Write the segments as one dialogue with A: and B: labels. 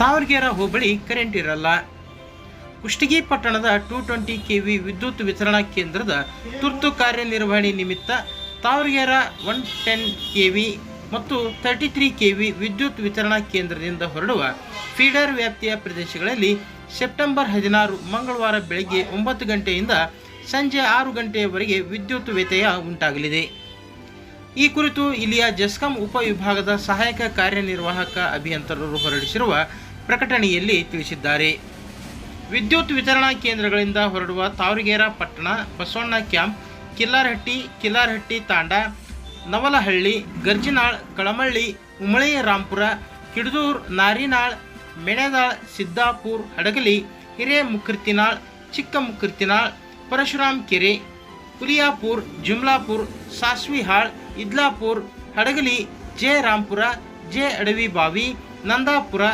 A: ತಾವರಗೆರೆ ಹೋಬಳಿ current ಇರಲ್ಲ. ಕುಷ್ಟಗಿ ಪಟ್ಟಣದ two twenty KV ವಿದ್ಯುತ್ ವಿತರಣಾ ಕೇಂದ್ರದ ತುರ್ತು ಕಾರ್ಯನಿರ್ವಹಣೆ ನಿಮಿತ್ತ ತಾವರಗೆರ ಒನ್ ಟೆನ್ ಕೆವಿ ಮತ್ತು ತರ್ಟಿ ತ್ರೀ ಕೆವಿ ವಿದ್ಯುತ್ ವಿತರಣಾ ಕೇಂದ್ರದಿಂದ ಹೊರಡುವ ಫೀಡರ್ ವ್ಯಾಪ್ತಿಯ ಪ್ರದೇಶಗಳಲ್ಲಿ ಸೆಪ್ಟೆಂಬರ್ ಹದಿನಾರು ಮಂಗಳವಾರ ಬೆಳಗ್ಗೆ ಒಂಬತ್ತು ಗಂಟೆಯಿಂದ ಸಂಜೆ ಆರು ಗಂಟೆಯವರೆಗೆ ವಿದ್ಯುತ್ ವ್ಯತ್ಯಯ ಉಂಟಾಗಲಿದೆ. ಈ ಕುರಿತು ಇಲ್ಲಿಯ ಜೆಸ್ಕಾಂ ಉಪವಿಭಾಗದ ಸಹಾಯಕ ಕಾರ್ಯನಿರ್ವಾಹಕ ಅಭಿಯಂತರರು ಹೊರಡಿಸಿರುವ ಪ್ರಕಟಣೆಯಲ್ಲಿ ತಿಳಿಸಿದ್ದಾರೆ. ವಿದ್ಯುತ್ ವಿತರಣಾ ಕೇಂದ್ರಗಳಿಂದ ಹೊರಡುವ ತಾವರಗೇರ ಪಟ್ಟಣ, Basavanna camp, Killarahatti Killarahatti Tanda, Navalahalli, Garjinal, Kalamalli Umale Rampura Kidadur, Narinal, Menedal, Siddapur, Hadagali Hire Mukritinal Chikka Mukritinal Parashuram Kere, Kuliyapur, Jumlapur, Sasvihal, Idlapur, Hadagali J Rampura J Adavi Bavi Nandapura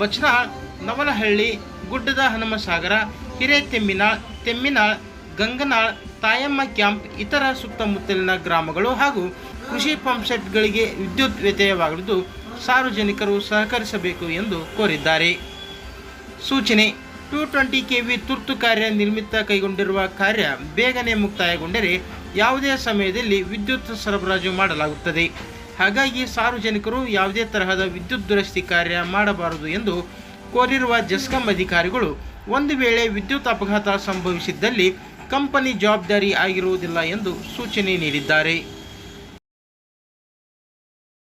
A: Bachanal ನವಲಹಳ್ಳಿ ಗುಡ್ಡದ ಹನುಮಸಾಗರ ಹಿರೇತೆಮ್ಮಿನಾಳ್ ತೆಮ್ಮಿನಾಳ್, ಗಂಗನಾಳ್, ತಾಯಮ್ಮ camp ಇತರ ಸುತ್ತಮುತ್ತಲಿನ ಗ್ರಾಮಗಳು ಹಾಗೂ ಕೃಷಿ ಪಂಪ್ಸೆಟ್ಗಳಿಗೆ ವಿದ್ಯುತ್ ವ್ಯತ್ಯಯವಾಗಲಿದ್ದು ಸಾರ್ವಜನಿಕರು ಸಹಕರಿಸಬೇಕು ಎಂದು ಕೋರಿದ್ದಾರೆ. ಸೂಚನೆ, ಟೂ ಟ್ವೆಂಟಿ ಕೆ ವಿ ತುರ್ತು ಕಾರ್ಯ ನಿರ್ಮಿತ ಕೈಗೊಂಡಿರುವ ಕಾರ್ಯ ಬೇಗನೆ ಮುಕ್ತಾಯಗೊಂಡರೆ ಯಾವುದೇ ಸಮಯದಲ್ಲಿ ವಿದ್ಯುತ್ ಸರಬರಾಜು ಮಾಡಲಾಗುತ್ತದೆ. ಹಾಗಾಗಿ ಸಾರ್ವಜನಿಕರು ಯಾವುದೇ ತರಹದ ವಿದ್ಯುತ್ ದುರಸ್ತಿ ಕಾರ್ಯ ಮಾಡಬಾರದು ಎಂದು ಕೋರಿರುವ ಜಸ್ಕಂ ಅಧಿಕಾರಿಗಳು ಒಂದು ವೇಳೆ ವಿದ್ಯುತ್ ಅಪಘಾತ ಸಂಭವಿಸಿದ್ದಲ್ಲಿ ಕಂಪನಿ ಜವಾಬ್ದಾರಿ ಆಗಿರುವುದಿಲ್ಲ ಎಂದು ಸೂಚನೆ ನೀಡಿದ್ದಾರೆ.